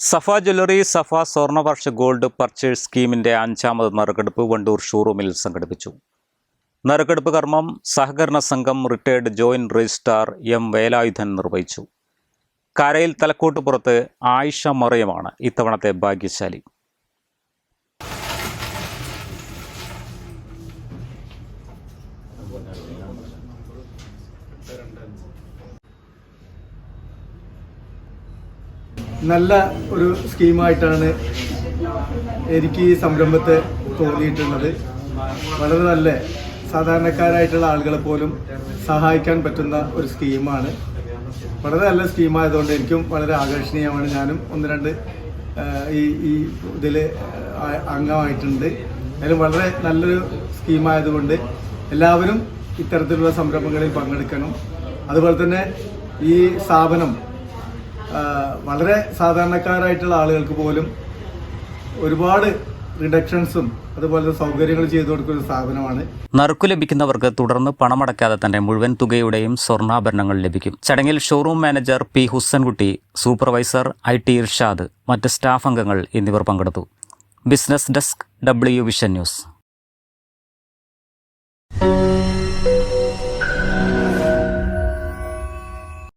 Safa jewellery Safa Swarnavarsha gold purchase സ്കീമിന്റെ അഞ്ചാമത് നറുക്കെടുപ്പ് വണ്ടൂർ ഷോറൂമിൽ സംഘടിപ്പിച്ചു. നറുക്കെടുപ്പ് കർമ്മം സഹകരണ സംഘം retired joint registrar M Velayudhan നിർവഹിച്ചു. കരയിൽ തലക്കോട്ടുപുറത്ത് ആയിഷ മറിയമാണ് ഇത്തവണത്തെ ഭാഗ്യശാലി. നല്ല ഒരു സ്കീമായിട്ടാണ് എനിക്ക് ഈ സംരംഭത്തെ തോന്നിയിട്ടുള്ളത്. വളരെ നല്ല സാധാരണക്കാരായിട്ടുള്ള ആളുകളെ പോലും സഹായിക്കാൻ പറ്റുന്ന ഒരു സ്കീമാണ്. വളരെ നല്ല സ്കീമായതുകൊണ്ട് എനിക്കും വളരെ ആകർഷണീയമാണ്. ഞാനും ഒന്ന് രണ്ട് ഈ ഈ ഇതിൽ അംഗമായിട്ടുണ്ട്. അതിൽ വളരെ നല്ലൊരു സ്കീമായതുകൊണ്ട് എല്ലാവരും ഇത്തരത്തിലുള്ള സംരംഭങ്ങളിൽ പങ്കെടുക്കണം. അതുപോലെ തന്നെ ഈ സ്ഥാപനം വളരെ സാധാരണക്കാരായിട്ടുള്ള ആളുകൾക്ക് പോലും ഒരുപാട് റിഡക്ഷൻസും അതുപോലെ സൗകര്യങ്ങൾ ചെയ്തു കൊടുക്കുന്ന സ്ഥാപനമാണ്. നറുക്കു ലഭിക്കുന്നവർക്ക് തുടർന്ന് പണമടക്കാതെ തന്നെ മുഴുവൻ തുകയുടെയും സ്വർണാഭരണങ്ങൾ ലഭിക്കും. ചടങ്ങിൽ showroom manager P. Hussankutty supervisor I. T. Irshad മറ്റ് സ്റ്റാഫ് അംഗങ്ങൾ എന്നിവർ പങ്കെടുത്തു. Business desk W vision news